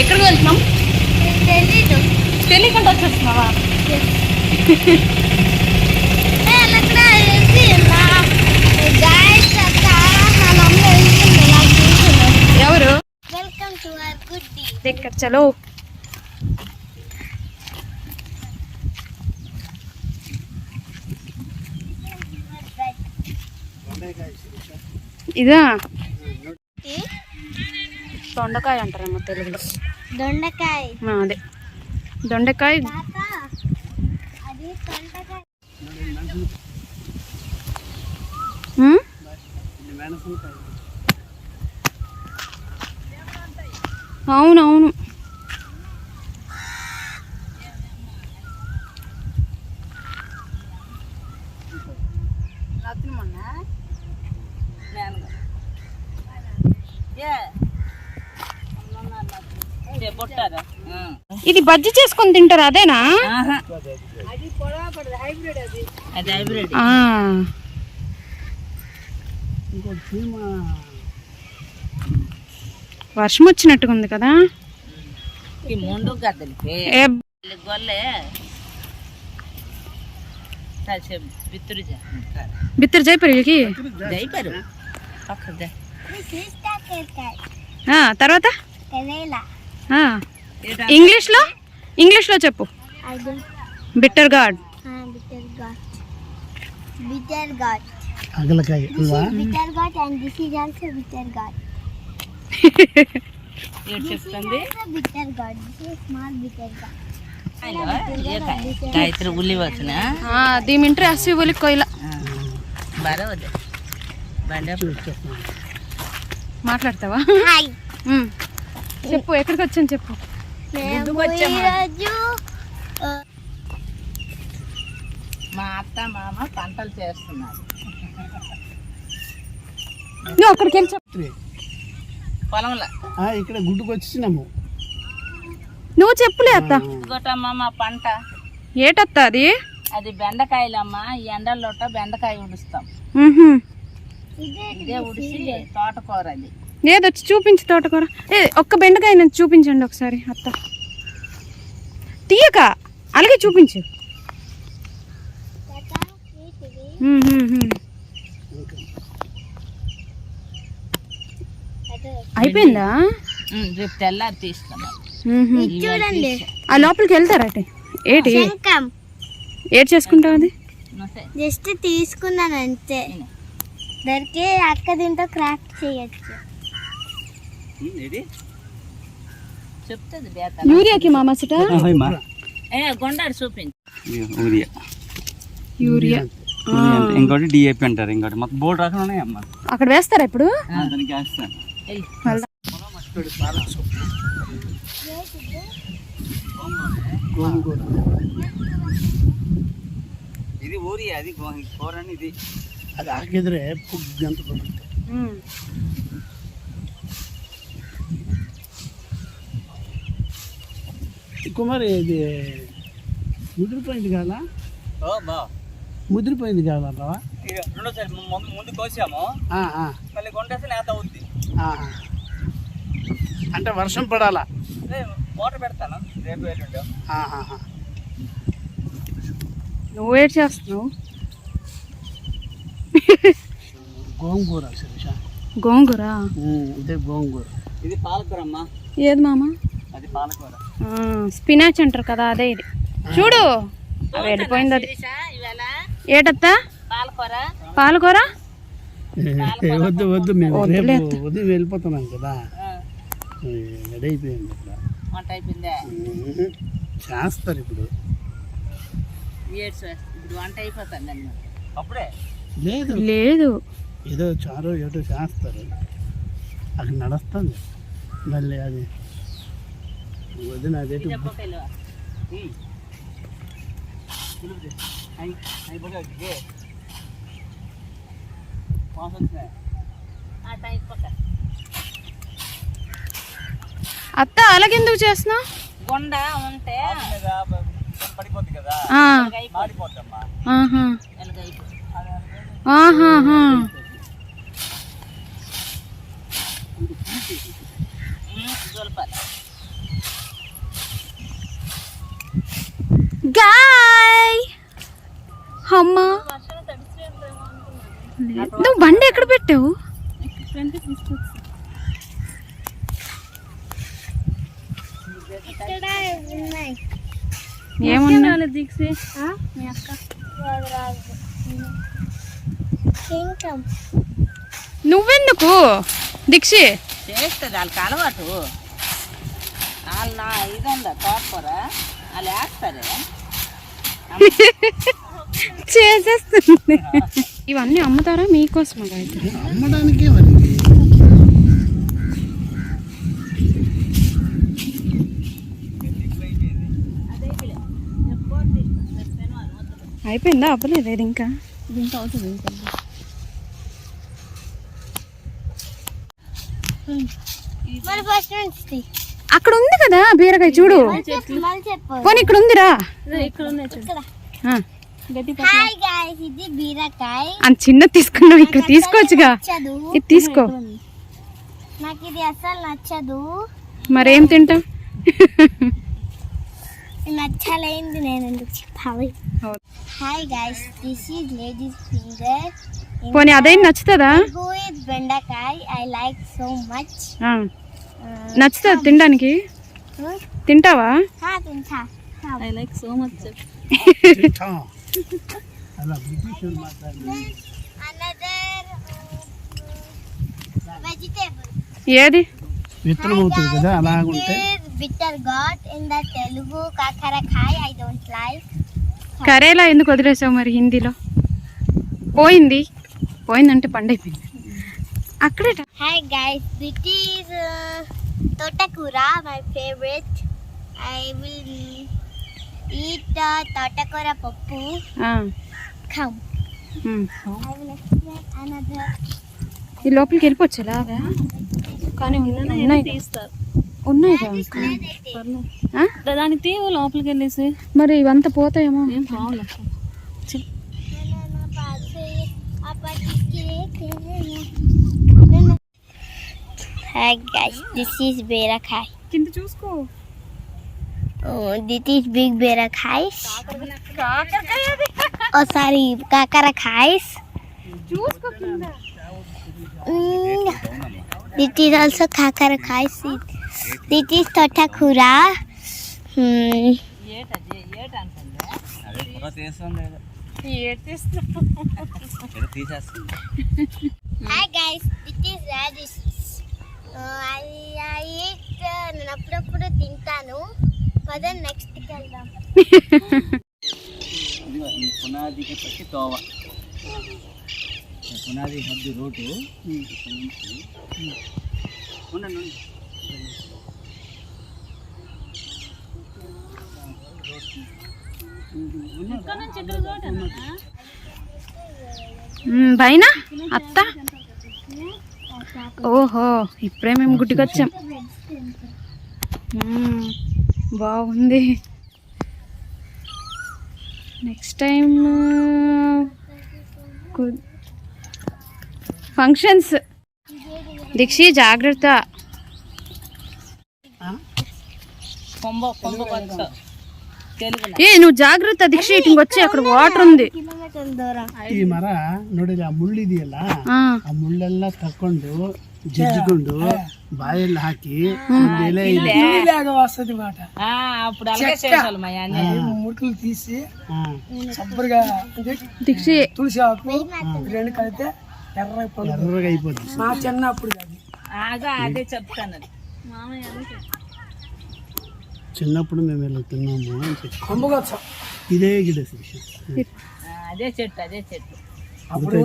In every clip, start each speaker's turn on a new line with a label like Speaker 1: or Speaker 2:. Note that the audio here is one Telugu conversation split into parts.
Speaker 1: ఎక్కడికి వెళ్తున్నాం?
Speaker 2: తెలీదు.
Speaker 1: తెలియకుండా వచ్చేస్తున్నావా? ఎవరు?
Speaker 2: Welcome to our good day
Speaker 1: దగ్గర చలో. ఇదా? దొండకాయ అంటారేమో తెలుగులో.
Speaker 2: దొండకాయ.
Speaker 1: అదే. దొండకాయ? అవునవును ఇది బజ్జి చేసుకొని తింటారు అదేనా?
Speaker 3: అది హైబ్రిడ్.
Speaker 1: ఆ, వర్షం వచ్చినట్టుగా ఉంది కదా
Speaker 3: బిత్తురు
Speaker 1: జైపరికి తర్వాత? ఇంగ్లీష్లో? ఇంగ్లీష్లో చెప్పు.
Speaker 2: అది
Speaker 1: బిట్టర్ గాడ్ కొయ్యల.
Speaker 3: బాగా వద్దు బండి.
Speaker 1: మాట్లాడతావా. చెప్పు ఎక్కడికి వచ్చాను చెప్పు.
Speaker 3: మా అత్త మామ పంటలు చేస్తున్నారు.
Speaker 1: నువ్వు అక్కడికి వెళ్ళి
Speaker 3: పొలంలో.
Speaker 4: ఆ, ఇక్కడ గుడ్డుకు వచ్చినాము.
Speaker 1: నువ్వు చెప్పులే అత్త.
Speaker 3: మా పంట.
Speaker 1: ఏటత్త అది?
Speaker 3: అది బెండకాయలమ్మా ఈ ఎండల్లోట బెండకాయ ఉడుస్తాం.
Speaker 2: ఇదే
Speaker 3: ఉడిసి తోటకూర అది.
Speaker 1: ఏదొచ్చి చూపించు తోటకూర. ఏ ఒక్క బెండకాయ నేను చూపించండి ఒకసారి అత్త. తీయక అలాగే చూపించు. అయిపోయిందా?
Speaker 3: రేపు తెల్లారి తీసుకున్నాం
Speaker 2: చూడండి.
Speaker 1: ఆ లోపలికి వెళ్తారా అటే? ఏటి?
Speaker 2: శంఖం.
Speaker 1: ఏటి చేసుకుంటావు అది?
Speaker 3: నొసే.
Speaker 2: జస్ట్ తీసుకున్నాను అంతే. దొరికి అక్క దీంతో క్రాఫ్ట్ చేయొచ్చు.
Speaker 3: చెప్తుంది బేత.
Speaker 1: యూరియాకి మా మసట
Speaker 3: ఏ గుండాడు చూపించు
Speaker 5: యూరియా
Speaker 1: యూరియా
Speaker 5: ఇంకోటి డిఏపి అంటారు ఇంకోటి మాకు బోర్డు రకాలు ఉన్నాయమ్మా
Speaker 1: అక్కడ వేస్తారా ఇప్పుడు
Speaker 5: దానికి వేస్తాను ఇది ఊరియా అది కూర అని ఇది
Speaker 4: అది ఆకెదిరే పడుతుంది
Speaker 1: ఉమ్.
Speaker 4: కుమారి ఇది ముదిరిపోయింది కాదా
Speaker 5: ఓ బా.
Speaker 4: ముదిరిపోయింది కాదా బావా
Speaker 5: రెండోసారి ముందు ముందు కోసాము.
Speaker 4: ఆ, ఆ,
Speaker 5: మళ్ళీ కొంటేస్తే నేత అవుద్ది.
Speaker 4: ఆ. అంటే వర్షం పడాలా?
Speaker 5: మోటార్ పెడతాను? రేపు ఎల్లుండి.
Speaker 1: నువ్వు ఏటి చేస్తున్నావు?
Speaker 4: గోంగూర శిరీష.
Speaker 1: గోంగూర?
Speaker 4: ఇదే గోంగూర.
Speaker 5: ఇది పాలకూర అమ్మా
Speaker 1: ఏది మామ?
Speaker 5: అది పాలకూర.
Speaker 1: స్పినాచ్ అంటారు కదా అదే ఇది. చూడు. అది వెళ్ళిపోయింది అది. ఏటత్తా?
Speaker 3: పాలకూర.
Speaker 1: పాలకూర?
Speaker 4: ఏ, వద్దు వద్దు మేము
Speaker 1: వద్దులే.
Speaker 4: రేపు ఉదయం వెళ్ళిపోతున్నాం కదా. రెడీ అయిపోయింది ఇక్కడ
Speaker 3: వంట అయిపోయిందే?
Speaker 4: ఉమ్, చేస్తారు ఇప్పుడు.
Speaker 3: ఇప్పుడు వంట అయిపోతుంది అన్నమాట
Speaker 5: అప్పుడే?
Speaker 4: లేదు.
Speaker 1: లేదు.
Speaker 4: ఏదో చారో ఏటో చేస్తారు. అక్కడ నడుస్తుంది. మళ్ళీ అది.
Speaker 3: టైం పక్క.
Speaker 1: అత్త అలాగెందుకు చేస్తున్నావు?
Speaker 3: గుండ ఉంటే
Speaker 5: మీద పడిపోద్ది కదా. మాడిపోద్దమ్మా.
Speaker 1: ఆహా.
Speaker 3: గాయ్!
Speaker 1: అమ్మా.
Speaker 3: నువ్వు
Speaker 1: బండి
Speaker 2: ఎక్కడ పెట్టావు?
Speaker 1: ఏమన్నా?
Speaker 3: దీక్షి
Speaker 2: మీ అక్క
Speaker 1: నువ్వెందుకు? దీక్షి.
Speaker 3: చేస్తుంది వాళ్ళకి అలవాటు. వాళ్ళ ఇదందా తోటకూర వాళ్ళు వేస్తారు?
Speaker 1: చేసేస్తుంది. ఇవన్నీ అమ్ముతారా అయితే?
Speaker 4: అమ్మడానికే
Speaker 1: అయిపోయిందా? అవ్వలేదు ఇది ఇంకా?
Speaker 2: మరి ఫస్ట్ నుంచి
Speaker 1: అక్కడ ఉంది కదా బీరకాయ చూడు. పోనీ ఇక్కడ ఉందిరా
Speaker 2: ఇక్కడ.
Speaker 1: ఆ,
Speaker 2: హాయ్ గాయ్స్ ఇది బీరకాయ.
Speaker 1: అంత చిన్న తీసుకున్నావు ఇక్కడ తీసుకోవచ్చుగా. ఇది తీసుకో.
Speaker 2: నాకు ఇది అసలు నచ్చదు.
Speaker 1: మరేం తింటావు?
Speaker 2: నచ్చలేంది నేను ఎందుకు చెప్పాలి? Hi guys this is ladies finger
Speaker 1: పోనీ అదేం నచ్చుతుందా?
Speaker 2: హూ ఇస్ బెండకాయ ఐ లైక్ సో మచ్
Speaker 1: నచ్చుతుంది తినడానికి? తింటావా?
Speaker 4: I like so
Speaker 2: much vegetable
Speaker 1: ఏది?
Speaker 4: విత్తనం అవుతుంది కదా అలాగుంటే
Speaker 2: bitter gourd in the Telugu కాకరకాయ ఐ డోంట్ లైక్
Speaker 1: కరేలా ఎందుకు వదిలేసావు మరి హిందీలో? పోయింది. పోయిందంటే పండైపోయింది. అక్కడే
Speaker 2: హాయ్ గైస్ దిట్ ఈస్ తోటకూర my favourite I will eat తోటకూర పప్పు
Speaker 1: ఆ,
Speaker 2: come
Speaker 1: um.
Speaker 2: I will explain another
Speaker 1: ఈ లోపలికి వెళ్ళిపోవచ్చు అలాగా కానీ ఉన్నాయి. ఉన్నాయి
Speaker 3: తీస్తారు
Speaker 1: ఉన్నాయిగా ఆ?
Speaker 3: దానికి తీవు లోపలికి వెళ్ళేసి.
Speaker 1: మరి ఇవంతా పోతాయేమో?
Speaker 3: ఏం problem
Speaker 2: hi guys this is బీరకాయ
Speaker 1: కింద చూసుకో
Speaker 2: దిట్ ఈస్ బిగ్ బీరకాయ ఓ సారీ కాకరకాయ
Speaker 1: చూసుకో కింద
Speaker 2: దిట్ ఈస్ ఆల్సో కాకరకాయ దిట్ ఈస్ తోటకూర Hmm.
Speaker 3: ఏటది ఏట అంటుంది
Speaker 5: అదే పొర తీస్తుంది ఏదో.
Speaker 1: ఏడ్చేస్తున్నా.
Speaker 5: ఏదో తీసేస్తుంది
Speaker 2: హాయ్ గైస్ నేను అప్పుడప్పుడు తింటాను. పద నెక్స్ట్కి వెళ్దాం.
Speaker 5: ఈ పునాదికి పట్టి తోవ. పునాది హద్దు రోడ్డు. ఉండండి
Speaker 1: పైన? అత్త? ఓహో ఇప్పుడే మేము గుడ్డికొచ్చాం బాగుంది. నెక్స్ట్ టైం ఫంక్షన్స్ దీక్షి జాగ్రత్త. ఏ నువ్వు జాగ్రత్త దీక్ష వచ్చి అక్కడ వాటర్ ఉంది.
Speaker 4: ఈ మర ನೋಡಿಲ್ಲ ఆ
Speaker 1: ముళ్ళు
Speaker 4: ఇది ఎలా? ఆ. ముళ్ళెల్లా ಬಾಯಲ್ಲಿ జిజ్జుకుండు ಒಂದು హాకి వస్తుంది
Speaker 3: మాట. అప్పుడు అలాగే
Speaker 6: తీసి సబ్బరిగా
Speaker 1: దీక్ష
Speaker 6: తులసి ఆకు రెండు కలిపితే ఎర్ర
Speaker 4: ఎర్రగా అయిపోతుంది
Speaker 6: మా చిన్నప్పుడు
Speaker 3: కాదు. అదే చెప్తాను మామయ్య
Speaker 4: చిన్నప్పుడు మేము ఇలా తిన్నాము అని చెప్పి.
Speaker 6: అంబగొచ్చ
Speaker 4: ఇదే గిడ
Speaker 3: అదే చెట్టు అదే చెట్టు.
Speaker 6: అప్పుడు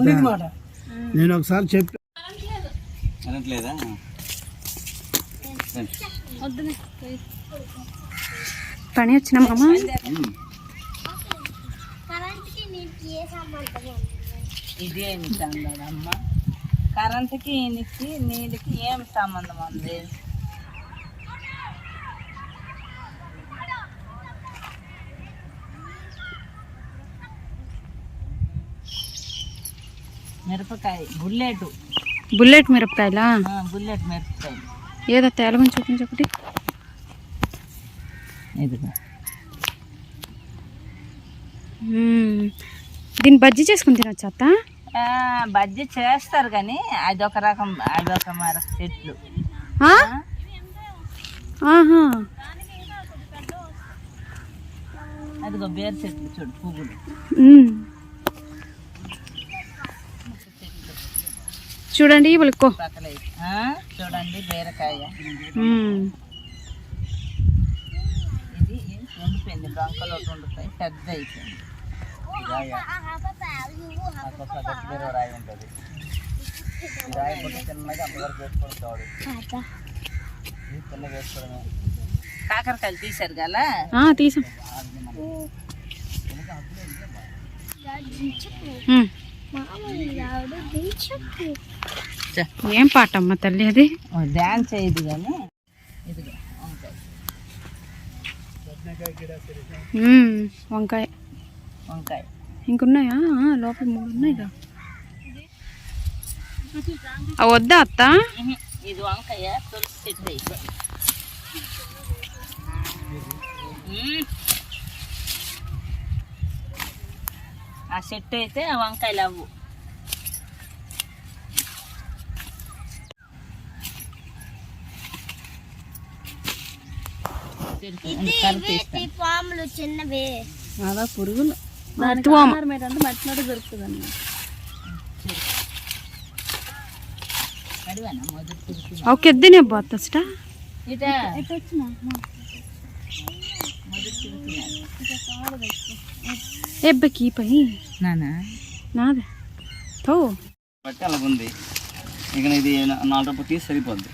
Speaker 4: నేను ఒకసారి చెప్పి
Speaker 5: అనట్లేదా
Speaker 1: పని వచ్చిన మామ?
Speaker 2: ఏ సంబంధం
Speaker 3: అమ్మ. కరెంటుకి ఈయనకి నీళ్ళకి ఏం సంబంధం ఉంది? మిరపకాయ బుల్లెట్.
Speaker 1: బుల్లెట్ మిరపకాయలా?
Speaker 3: బుల్లెట్ మిరపకాయ.
Speaker 1: ఏదో తేలగని చూపించి ఒకటి. దీన్ని బజ్జీ చేసుకుని తినొచ్చు అత్త?
Speaker 3: బజ్జీ చేస్తారు కానీ అదొక రకం అదొక మరొక చెట్లు. అదిగో బేరు చెట్లు చూడు పువ్వులు.
Speaker 1: చూడండి.
Speaker 3: ఆ, చూడండి బీరకాయ. ఇది ఉండిపోయింది డొంకలో ఒకటి ఉండిపోయి పెద్ద అయిపోయింది
Speaker 5: రాయి ఉంటుంది. ఈ రాయి పుట్టి చిన్నగా కావడు ఇది చిన్నగా వేసుకోవడమే
Speaker 3: కాకరకాయలు తీశారు గల
Speaker 1: ఆ, తీసాం. ఉమ్. ఏం పాట అమ్మ తల్లి అది?
Speaker 3: డ్యాన్స్ అయ్యేది కానీ. వంకాయ.
Speaker 1: వంకాయ.
Speaker 3: వంకాయ.
Speaker 1: ఇంకున్నాయా? లోపల మూడు ఉన్నాయిగా అవి వద్దా అత్త?
Speaker 3: ఇది వంకాయ తులసి చెట్టు ఆ చెట్టు అయితే ఆ వంకాయలు అవ్వు.
Speaker 2: పాములు చిన్నవి.
Speaker 1: అదా పురుగులు. అవి కెద్దనే పోతస్ట
Speaker 3: ఇదా
Speaker 1: ఎబ్బకి పై?
Speaker 3: నానా?
Speaker 1: నాదే. తో.
Speaker 5: బట్టి అలా ఉంది. ఇక ఇది నా- నాలుగు రూపాయలు తీసి సరిపోద్ది.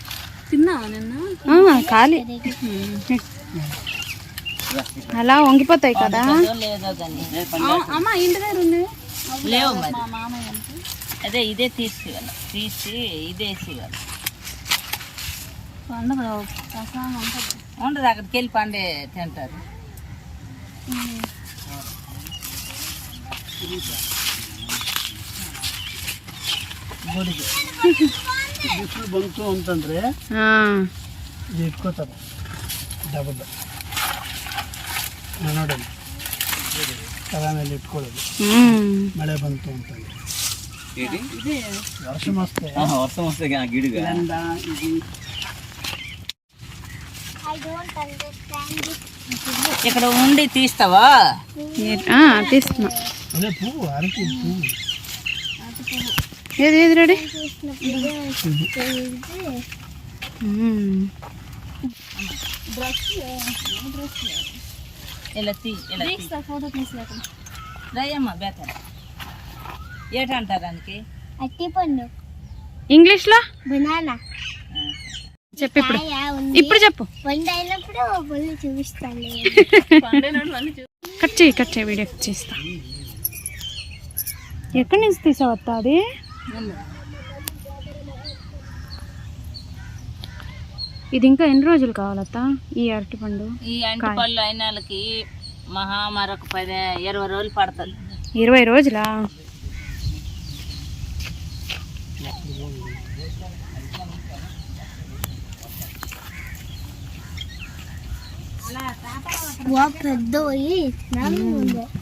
Speaker 1: ఆ, ఖాళీ. అలా వంగిపోతాయి కదా
Speaker 3: ఏదో లేదో కానీ లేవు మరి అదే ఇదే తీసుకెళ్ళ తీసి ఇదే వేసేయాలి ఉండదు అక్కడికి వెళ్ళి పండే తింటారు గుడికి
Speaker 4: ಬಿಸಿಲು ಬಂತು ಅಂತಂದ್ರೆ
Speaker 1: ఆ,
Speaker 4: ಇದು ಇಟ್ಕೋತಾರೆ డబుల్
Speaker 1: మనోడని
Speaker 4: కదానే పెట్టుకోలేదు. మడే
Speaker 5: పంతు
Speaker 4: ఉంటుంది వర్షం
Speaker 5: వస్తే వర్షం వస్తే గిడిగా?
Speaker 3: ఇక్కడ ఉండి తీస్తావా?
Speaker 1: తీస్తున్నా. ఏది ఏది రెడీ?
Speaker 3: ఇలా తీ ఇలా ఏటంటారు దానికి
Speaker 1: ఇంగ్లీష్లో
Speaker 2: బనానా
Speaker 1: చెప్పు ఇప్పుడు. ఇప్పుడు చెప్పు.
Speaker 2: పండు అయినప్పుడు పళ్ళు చూపిస్తాను
Speaker 1: కట్ చేయి కట్ చేయి వీడియో చేస్తా. ఎక్కడి నుంచి తీసావత్తా అది? ఇది ఇంకా ఎన్ని రోజులు కావాలత్తా ఈ అరటిపండు
Speaker 3: ఈ అంటి పళ్ళు అయిన వాళ్ళకి మహా మరొక పది ఇరవై రోజులు పడుతుంది
Speaker 1: ఇరవై రోజులా?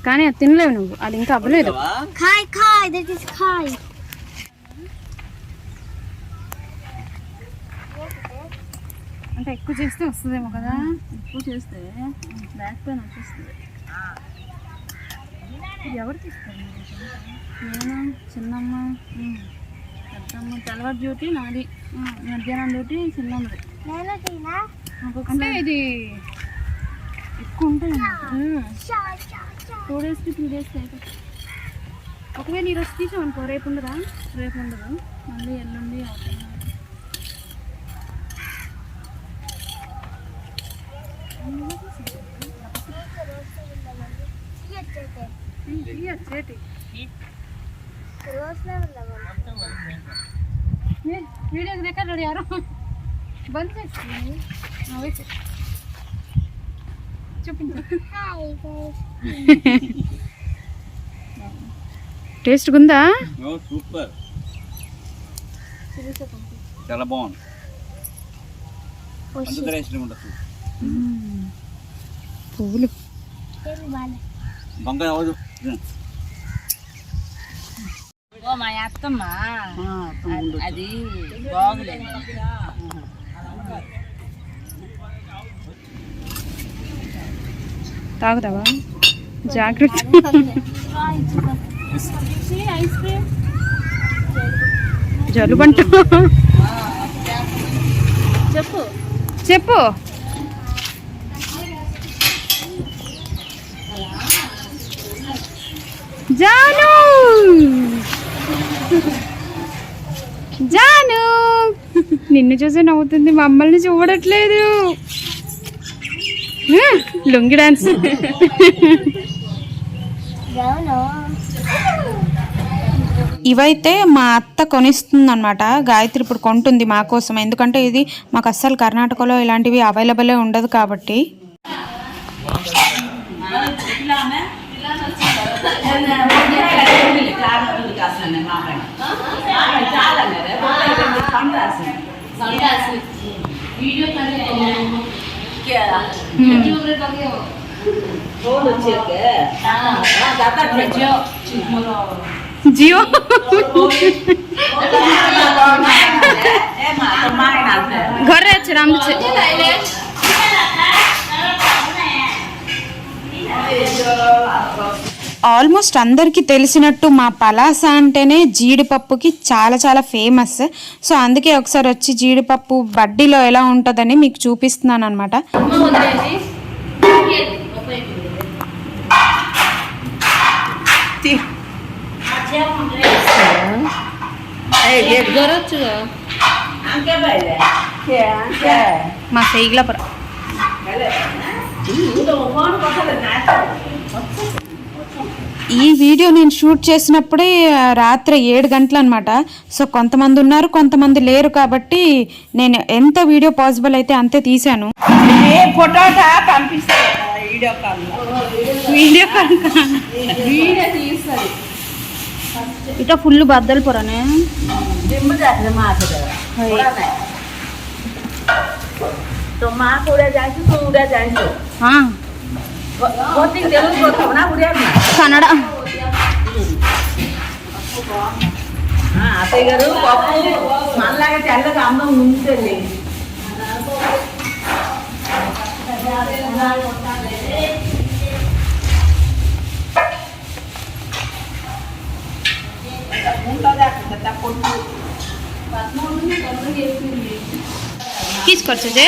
Speaker 1: కానీ అది తినలేవు నువ్వు. అది ఇంకా అవ్వలేదు.
Speaker 2: కాయ్ కాయ్ దట్ ఇస్ కాయ్.
Speaker 1: అంటే ఎక్కువ చేస్తే వస్తుందేమో కదా ఎక్కువ చేస్తే బ్యాక్ పెయిన్ వచ్చేస్తుంది ఇది ఎవరు తీస్తారు నేను చిన్నమ్మ పెద్దమ్మ తెల్లవారు డ్యూటీ నాది మధ్యాహ్నం డ్యూటీ చిన్నమ్మది అంటే ఇది ఎక్కువ ఉంటుంది
Speaker 2: షా షా షా
Speaker 1: టూ డేస్కి త్రీ డేస్కి అయితే ఒకవేళ ఈరోజు తీసామనుకో రేపు ఉండదా రేపు ఉండదు మళ్ళీ ఎల్లుండి అవుతుంది చేతి
Speaker 2: రోజులో ఉన్నామా
Speaker 1: వీడియో రికార్డ్ యారో బంద్ చేసి చూపించు
Speaker 2: హాయ్ గైస్
Speaker 1: టేస్ట్ ఉందా
Speaker 5: సూపర్ చాలా బాగుంది
Speaker 1: పువ్వులు.
Speaker 3: ఓ మా అత్తమ్మ. అది బాగులేదు
Speaker 1: తాగుతావా? జాగ్రత్త.
Speaker 2: ఐస్ క్రీమ్
Speaker 1: జలుబంట
Speaker 2: చెప్పు.
Speaker 1: చెప్పు. జాను! జాను! నిన్ను చూసి నవ్వుతుంది మమ్మల్ని చూడట్లేదు. లొంగి డాన్స్. ఇవైతే మా అత్త కొనిస్తుంది అనమాట గాయత్రి ఇప్పుడు కొంటుంది మా కోసం. ఎందుకంటే ఇది మాకు అస్సలు కర్ణాటకలో ఇలాంటివి అవైలబుల్ ఉండదు కాబట్టి. రాసిన మాట్లాడి చాలా సమ్ రాసిన సమ్ రాసి వీడియో ఫోన్ వచ్చాక జియో ঘরে আছে রামছে Thank you. ఆల్మోస్ట్ అందరికీ తెలిసినట్టు మా పలాస అంటేనే జీడిపప్పుకి చాలా చాలా ఫేమస్. సో అందుకే ఒకసారి వచ్చి జీడిపప్పు బడ్డీలో ఎలా ఉంటుందని మీకు చూపిస్తున్నాను అనమాట మా సైగ్లా ఈ వీడియో నేను షూట్ చేసినప్పుడే రాత్రి ఏడు గంటలు అనమాట సో కొంతమంది ఉన్నారు కొంతమంది లేరు కాబట్టి నేను ఎంత వీడియో పాసిబుల్ అయితే అంతే తీశాను. ఇట ఫుల్ బద్దలు పొరనే?
Speaker 3: మా కూడా జాయిన్ కూడా
Speaker 1: కన్నడ.
Speaker 3: అత్తయ్య గారు పప్పు మనలాగా తెల్లగా అన్నం ఉంటుంది
Speaker 1: తీసుకొచ్చు జే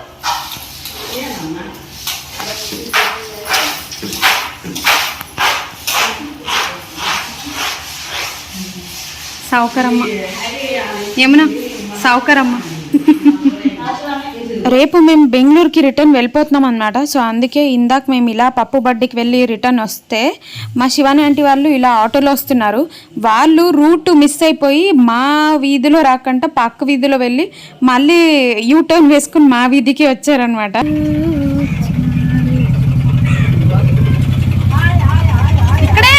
Speaker 1: సౌకరమ్మ ఏమన్నా? సౌకరమ్మ రేపు మేము బెంగళూరుకి రిటర్న్ వెళ్ళిపోతున్నాం అనమాట సో అందుకే ఇందాక మేము ఇలా పప్పు బడ్డీకి వెళ్ళి రిటర్న్ వస్తే మా శివాని ఆంటీ వాళ్ళు ఇలా ఆటోలో వస్తున్నారు. వాళ్ళు రూట్ మిస్ అయిపోయి మా వీధిలో రాకుండా పక్క వీధిలో వెళ్ళి మళ్ళీ యూ టర్న్ వేసుకుని మా వీధికి వచ్చారనమాట ఇక్కడే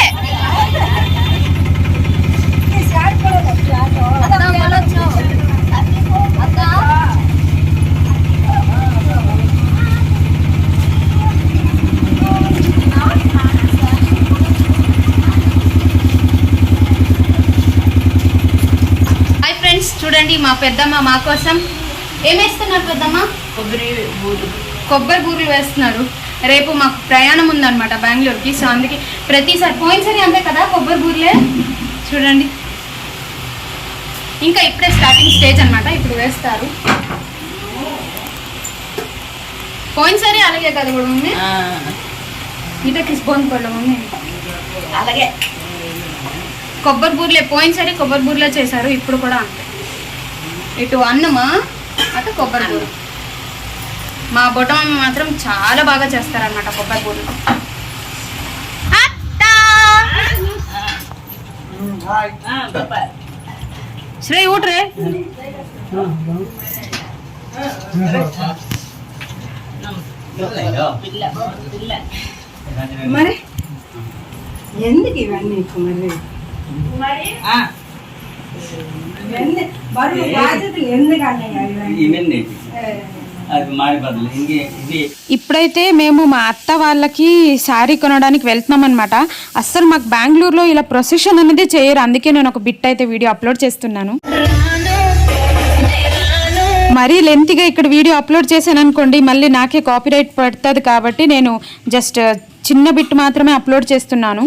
Speaker 1: హాయ్ ఫ్రెండ్స్ చూడండి మా పెద్దమ్మ మా కోసం. ఏం వేస్తున్నారు పెద్దమ్మ?
Speaker 3: కొబ్బరి బూరు
Speaker 1: కొబ్బరి బూరెలు వేస్తున్నారు. రేపు మాకు ప్రయాణం ఉందన్నమాట బెంగళూరుకి. సో అందుకే ప్రతిసారి పోయినసారి అంతే కదా కొబ్బరి బూరెలే? చూడండి. ఇంకా ఇప్పుడే స్టార్టింగ్ స్టేజ్ అన్నమాట. ఇప్పుడు వేస్తారు. పోయినసారి అలాగే కదా కూడా ఉంది ఇట కిస్బోన్ పళ్ళు ఉంది
Speaker 3: అలాగే.
Speaker 1: కొబ్బరి బూరెలే పోయినసారి కొబ్బరి బూరెలే చేశారు. ఇప్పుడు కూడా అంతే. ఇటు అన్నమా? అటు కొబ్బరి బూర. మా బొటమ్మ మాత్రం చాలా బాగా చేస్తారనమాట కొబ్బరి అత్తా! శ్రేయ్ ఊట్రే.
Speaker 6: మరి? ఎందుకు ఇవన్నీ మరి?
Speaker 1: ఇప్పుడైతే మేము మా అత్త వాళ్ళకి శారీ కొనడానికి వెళ్తున్నాం అనమాట అస్సలు మాకు బెంగళూరులో ఇలా ప్రొసెషన్ అనేది చేయరు. అందుకే నేను ఒక బిట్ అయితే వీడియో అప్లోడ్ చేస్తున్నాను. మరీ లెంత్గా ఇక్కడ వీడియో అప్లోడ్ చేశాను అనుకోండి మళ్ళీ నాకే కాపీరైట్ పడుతుంది కాబట్టి నేను జస్ట్ చిన్న బిట్ మాత్రమే అప్లోడ్ చేస్తున్నాను.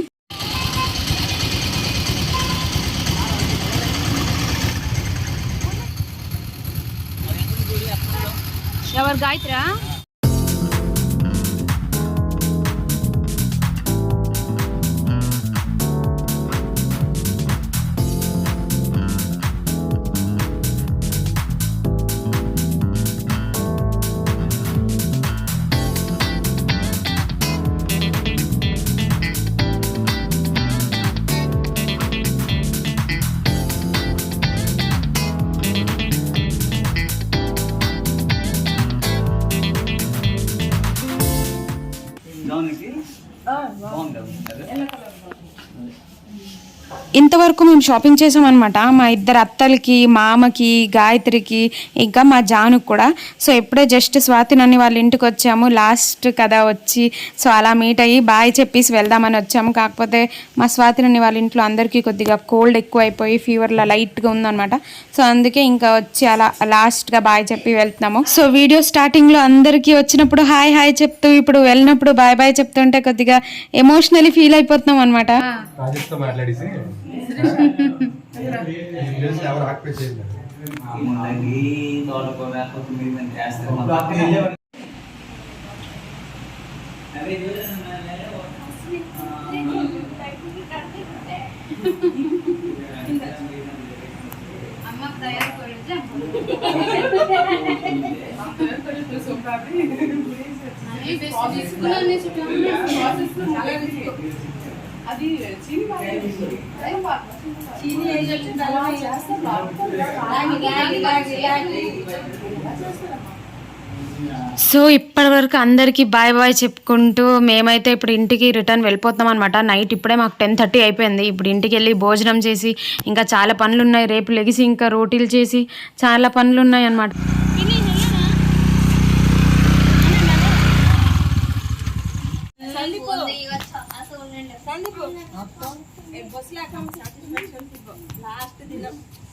Speaker 1: ఎవరు గాయత్రా ఇంతవరకు మేము షాపింగ్ చేసామన్నమాట. మా ఇద్దరు అత్తలకి మామకి గాయత్రికి ఇంకా మా జానుకు కూడా. సో ఎప్పుడే జస్ట్ స్వాతి నన్ను వాళ్ళ ఇంటికి వచ్చాము. లాస్ట్ కదా వచ్చి. సో అలా మీట్ అయ్యి బాయ్ చెప్పేసి వెళ్దామని వచ్చాము. కాకపోతే మా స్వాతి నన్ను వాళ్ళ ఇంట్లో అందరికీ కొద్దిగా కోల్డ్ ఎక్కువ అయిపోయి ఫీవర్లో లైట్గా ఉందన్నమాట. సో అందుకే ఇంకా వచ్చి అలా లాస్ట్గా బాయ్ చెప్పి వెళ్తున్నాము. సో వీడియో స్టార్టింగ్లో అందరికీ వచ్చినప్పుడు హాయ్ హాయ్ చెప్తూ ఇప్పుడు వెళ్ళినప్పుడు బాయ్ బాయ్ చెప్తుంటే కొద్దిగా ఎమోషనలీ ఫీల్ అయిపోతున్నాం అనమాట
Speaker 7: రాజేష్తో మాట్లాడేసి ఎవరు ఆక్యుపై చేయండి
Speaker 5: ముందండి తోటకూర కొత్తిమీర మెంతి వేస్తారు
Speaker 1: సో ఇప్పటి వరకు అందరికీ బాయ్ బాయ్ చెప్పుకుంటూ మేమైతే ఇప్పుడు ఇంటికి రిటర్న్ వెళ్ళిపోతాం అనమాట నైట్ ఇప్పుడే మాకు టెన్ థర్టీ అయిపోయింది. ఇప్పుడు ఇంటికి వెళ్ళి భోజనం చేసి ఇంకా చాలా పనులు ఉన్నాయి రేపు లెగిసి ఇంకా రోటీలు చేసి చాలా పనులు ఉన్నాయి అనమాట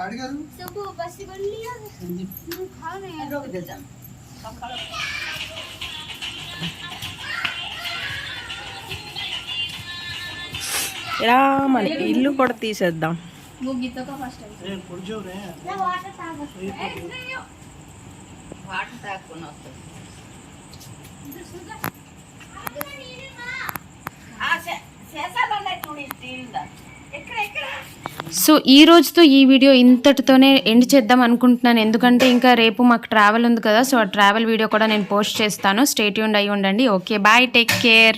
Speaker 4: అడిగారు?
Speaker 6: ఇలా మనకి ఇల్లు కూడా తీసేద్దాం.
Speaker 3: వాటర్ తాక్కుని వస్తుంది ఆ, శే- శేషాలు ఉన్నాయి చూడు ఈ స్టీల్దా ఎక్కడ ఎక్కడ
Speaker 1: సో ఈ రోజుతో ఈ వీడియో ఇంతటితోనే ఎండ్ చేద్దాం అనుకుంటున్నాను. ఎందుకంటే ఇంకా రేపు మాకు ట్రావెల్ ఉంది కదా సో ఆ ట్రావెల్ వీడియో కూడా నేను పోస్ట్ చేస్తాను. స్టేట్యూన్ అయి ఉండండి. Okay bye take care